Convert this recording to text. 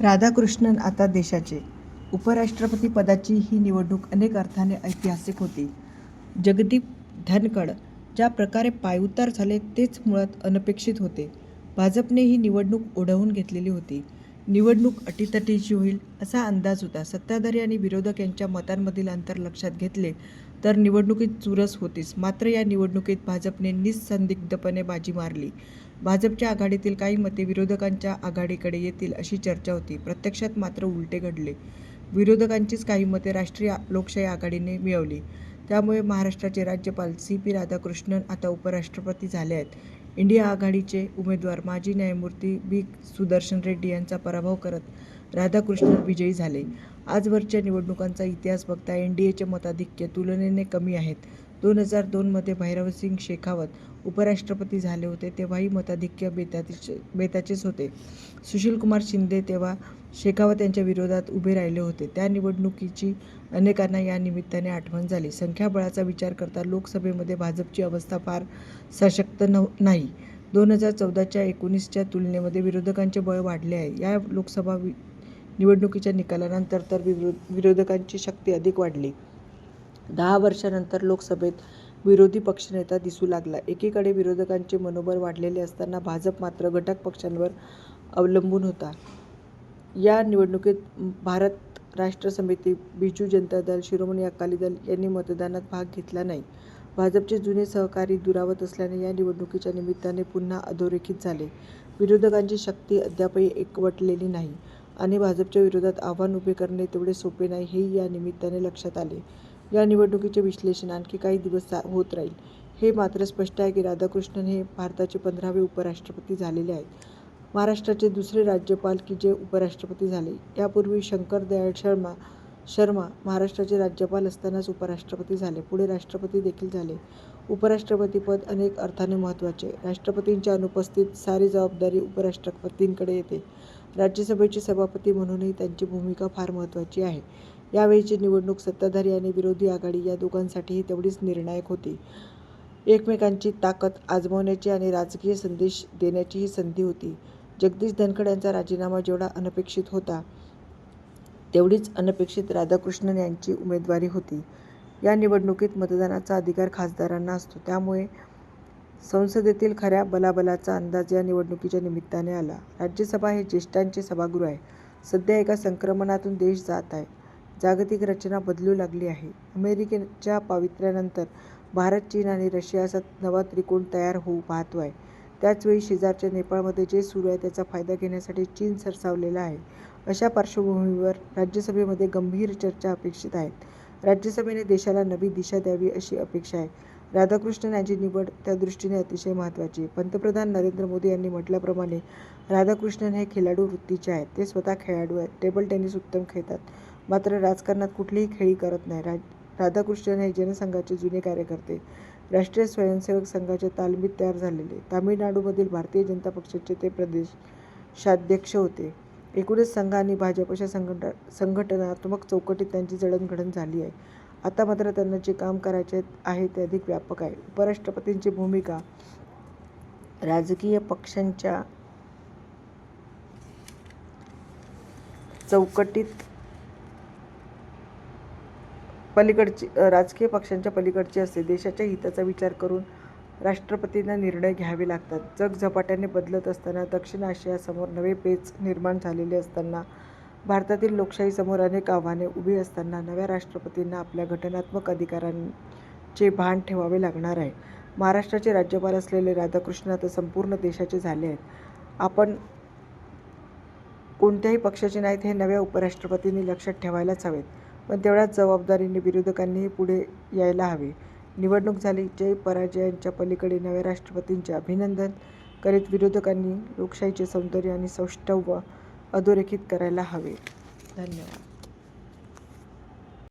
राधाकृष्णन आता देशाचे उपराष्ट्रपती पदाची ही निवडणूक अनेक अर्थाने ऐतिहासिक होती. जगदीप धनकड ज्या प्रकारे पायउतार झाले तेच मुळात अनपेक्षित होते. भाजपने ही निवडणूक ओढवून घेतलेली होती. निवडणूक अटीतटीची होईल असा अंदाज होता. सत्ताधारी आणि विरोधक यांच्या मतांमधील अंतर लक्षात घेतले तर निवडणुकीत चुरस होतीच मात्र या निवडणुकीत भाजपने निस्संदिग्धपणे बाजी मारली. भाजपच्या आघाडीतील काही मते विरोधकांच्या आघाडीकडे येतील अशी चर्चा होती. प्रत्यक्षात मात्र उलटे घडले. विरोधकांचीच काही मते राष्ट्रीय लोकशाही आघाडीने मिळवली. त्यामुळे महाराष्ट्राचे राज्यपाल सी पी राधाकृष्णन आता उपराष्ट्रपती झाले आहेत. इंडिया आघाडीचे उमेदवार माजी न्यायमूर्ती बी सुदर्शन रेड्डी यांचा पराभव करत राधाकृष्णन विजयी झाले. आजवरच्या निवडणुकांचा इतिहास बघता एन डी एचे मताधिक्य तुलनेने कमी आहेत. दोन हजार दोनमध्ये भैरवसिंग शेखावत उपराष्ट्रपती झाले होते तेव्हाही मताधिक्य बेताचे बेताचेच होते. सुशीलकुमार शिंदे तेव्हा शेखावत यांच्या विरोधात उभे राहिले होते. त्या निवडणुकीची अनेकांना या निमित्ताने आठवण झाली. संख्याबळाचा विचार करता लोकसभेमध्ये भाजपची अवस्था फार सशक्त नव नाही. दोन हजार चौदाच्या एकोणीसच्या तुलनेमध्ये विरोधकांचे बळ वाढले आहे. या लोकसभा वि निवडणुकीच्या निकालानंतर तर विरोध विरोधकांची शक्ती अधिक वाढली. दहा वर्षानंतर लोकसभेत विरोधी पक्षनेता दिसू लागला. एकीकडे विरोधकांचे मनोबल वाढलेले असताना भाजप मात्र घटक पक्षांवर अवलंबून होता. या निवडणुकीत भारत राष्ट्र समिती बिजू जनता दल शिरोमणी अकाली दल यांनी मतदानात भाग घेतला नाही. भाजपचे जुने सहकारी दुरावत असल्याने या निवडणुकीच्या निमित्ताने पुन्हा अधोरेखित झाले. विरोधकांची शक्ती अद्यापही एकवटलेली नाही. आणि भाजपच्या विरोधात आव्हान उभे करणे तेवढे सोपे नाही हेही या निमित्ताने लक्षात आले. या निवडणुकीचे विश्लेषण आणखी काही दिवस होत राहील. हे मात्र स्पष्ट आहे की राधाकृष्णन हे भारताचे पंधरावे उपराष्ट्रपती झालेले आहेत. महाराष्ट्राचे दुसरे राज्यपाल की जे उपराष्ट्रपती झाले यापूर्वी शंकर दयाळ शर्मा शर्मा महाराष्ट्राचे राज्यपाल असतानाच उपराष्ट्रपती झाले. पुढे राष्ट्रपती देखील झाले. उपराष्ट्रपतीपद अनेक अर्थाने महत्त्वाचे. राष्ट्रपतींच्या अनुपस्थित सारी जबाबदारी उपराष्ट्रपतींकडे येते. राज्यसभेचे सभापती म्हणूनही त्यांची भूमिका फार महत्त्वाची आहे. यावेळीची निवडणूक सत्ताधारी आणि विरोधी आघाडी या दोघांसाठीही तेवढीच निर्णायक होती. एकमेकांची ताकद आजमावण्याची आणि राजकीय संदेश देण्याची ही संधी होती. जगदीश धनखड यांचा राजीनामा जेवढा अनपेक्षित होता तेवढीच अनपेक्षित राधाकृष्णन यांची उमेदवारी होती. या निवडणुकीत मतदानाचा अधिकार खासदारांना असतो. त्यामुळे संसदेतील खऱ्या बलाबलाचा अंदाज या निवडणुकीच्या निमित्ताने आला. राज्यसभा हे ज्येष्ठांचे सभागृह आहे. सध्या एका संक्रमणातून देश जात आहे. जागतिक रचना बदलू लागली आहे. अमेरिकेच्या पावित्र्यानंतर भारत चीन आणि रशिया असा नवा त्रिकोण तयार होऊ पाहतो आहे. त्याचवेळी शेजारच्या नेपाळमध्ये जे सुरू आहे त्याचा फायदा घेण्यासाठी चीन सरसावलेला आहे. अशा पार्श्वभूमीवर राज्यसभेमध्ये गंभीर चर्चा अपेक्षित आहेत. राज्यसभेने देशाला नवी दिशा द्यावी अशी अपेक्षा आहे. राधाकृष्णन यांची निवड त्या दृष्टीने अतिशय महत्त्वाची. पंतप्रधान नरेंद्र मोदी यांनी म्हटल्याप्रमाणे राधाकृष्णन हे खेळाडू वृत्तीचे आहेत. ते स्वतः खेळाडू आहेत. टेबल टेनिस उत्तम खेळतात. मात्र राजकारणात कुठलीही खेळी करत नाही. रा राधाकृष्णन हे जनसंघाचे जुने कार्यकर्ते. राष्ट्रीय स्वयंसेवक संघाचे तालमीत तयार झालेले. तामिळनाडूमधील भारतीय जनता पक्षाचे ते प्रदेशाध्यक्ष होते. एकूणच संघ आणि भाजप अशा संघट संघटनात्मक चौकटीत त्यांची जडणघडण झाली आहे. आता मात्र त्यांना जे काम करायचे आहे ते अधिक व्यापक आहे. उपराष्ट्रपतींची भूमिका राजकीय पक्षांच्या चौकटीत पलीकडची राजकीय पक्षांच्या पलीकडची असते. देशाच्या हिताचा विचार करून राष्ट्रपतींना निर्णय घ्यावे लागतात. जग झपाट्याने बदलत असताना दक्षिण आशियासमोर नवे पेच निर्माण झालेले असताना भारतातील लोकशाहीसमोर अनेक आव्हाने उभी असताना नव्या राष्ट्रपतींना आपल्या घटनात्मक अधिकारांचे भान ठेवावे लागणार आहे. महाराष्ट्राचे राज्यपाल असलेले राधाकृष्ण आता संपूर्ण देशाचे झाले आहेत. आपण कोणत्याही पक्षाचे नाहीत हे नव्या उपराष्ट्रपतींनी लक्षात ठेवायलाच हवेत. पण तेवढ्याच जबाबदारीने विरोधकांनीही पुढे यायला हवे. निवडणूक झाली जय पराजयांच्या पलीकडे नव्या राष्ट्रपतींचे अभिनंदन करीत विरोधकांनी लोकशाहीचे सौंदर्य आणि सौष्ठव अधोरेखित करायला हवे. धन्यवाद.